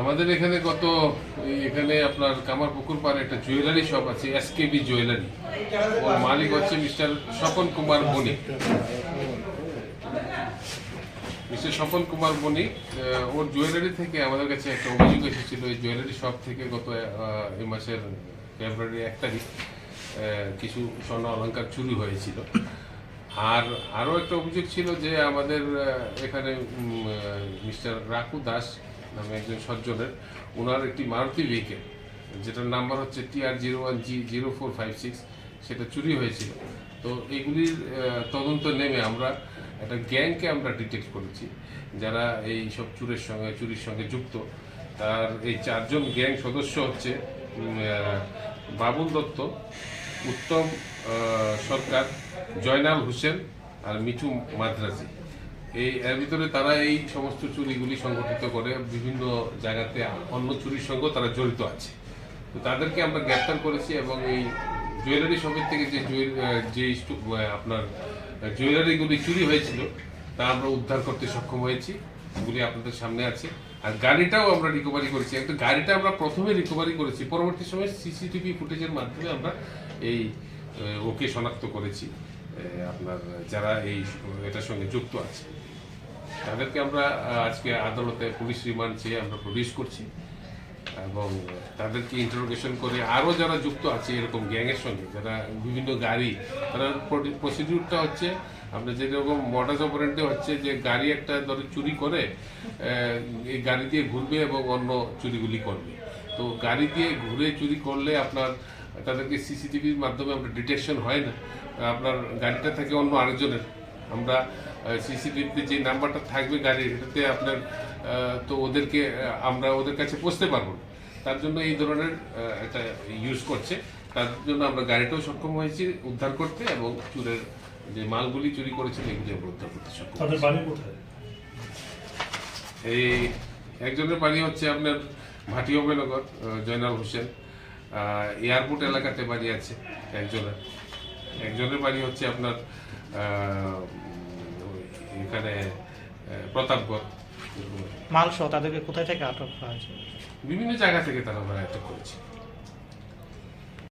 আমাদের এখানে গত এখানে আপনার কামার পুকুর পাড়ে একটা জুয়েলারি শপ আছে এসকেবি জুয়েলারি ওর মালিক হচ্ছে মিস্টার স্বপন কুমার বণিক। মিস্টার স্বপন কুমার বণিক ওর জুয়েলারি থেকে আমাদের কাছে একটা অভিযোগ এসেছিল। এই জুয়েলারি শপ থেকে গত এই মাসের ফেব্রুয়ারি এক তারিখ কিছু স্বর্ণ অলংকার চুরি হয়েছিল। আর আরও একটা অভিযোগ ছিল যে আমাদের এখানে মিস্টার রাকু দাস নামে একজন সজ্জনের। ওনার একটি মারুতি ভেহিকেল যেটার নাম্বার হচ্ছে TR zero one G zero four five six সেটা চুরি হয়েছিল। তো এগুলির তদন্ত নেমে আমরা একটা গ্যাংকে আমরা ডিটেক্ট করেছি। যারা এই সব চুরের সঙ্গে, চুরির সঙ্গে যুক্ত, তার এই চারজন গ্যাং সদস্য হচ্ছে বাবুল দত্ত, উত্তম সরকার, জয়নাল হোসেন আর মিঠু মাদ্রাজি। এই, এর ভিতরে তারা এই সমস্ত চুরিগুলি সংগঠিত করে, বিভিন্ন জায়গাতে অন্য চুরির সঙ্গেও তারা জড়িত আছে। তো তাদেরকে আমরা গ্রেপ্তার করেছি এবং এই জুয়েলারি শপের থেকে যে যে আপনার জুয়েলারিগুলি চুরি হয়েছিল, তা আমরা উদ্ধার করতে সক্ষম হয়েছি। এগুলি আপনাদের সামনে আছে। আর গাড়িটাও আমরা রিকভারি করেছি। একটা গাড়িটা আমরা প্রথমে রিকভারি করেছি। পরবর্তী সময় সিসিটিভি ফুটেজের মাধ্যমে আমরা এই ওকে শনাক্ত করেছি। আপনার যারা এই এটার সঙ্গে যুক্ত আছে, তাদেরকে আমরা আজকে আদালতে পুলিশ রিমান্ড চেয়ে আমরা প্রডিউস করছি। এবং তাদেরকে ইন্টারোগেশন করে আরও যারা যুক্ত আছে এরকম গ্যাংয়ের সঙ্গে, যারা বিভিন্ন গাড়ি, তারা প্রসিডিউরটা হচ্ছে আপনার যেরকম মডাস অপারেন্টে হচ্ছে যে গাড়ি একটা ধরো চুরি করে এই গাড়ি দিয়ে ঘুরবে এবং অন্য চুরিগুলি করবে। তো গাড়ি দিয়ে ঘুরে চুরি করলে আপনার তাদেরকে সিসিটিভির মাধ্যমে আমরা ডিটেকশন হয় না। আপনার গাড়িটা থাকে অন্য আরেকজনের। আমরা সিসিটিভিতে যে নাম্বারটা থাকবে গাড়ির এটাতে আপনার তো ওদেরকে আমরা ওদের কাছে পৌঁছতে পারব না। তার জন্য এই ধরনের একটা ইউজ করছে। তার জন্য আমরা গাড়িটাও সক্ষম হয়েছি উদ্ধার করতে এবং চুরের যে মালগুলি চুরি করেছিল এগুলি আমরা উদ্ধার করতে সক্ষম এই একজনের বাড়ি হচ্ছে আপনার ভাটি অভয়নগর জয়নাল হোসেন। এয়ারপোর্ট এলাকাতে বাড়ি আছে একজনের। একজনের বাড়ি হচ্ছে আপনার এখানে প্রতাপগড়। সহ তাদেরকে কোথায় থেকে আটক করা হয়েছে? বিভিন্ন জায়গা থেকে তারা আমরা করেছে করেছি।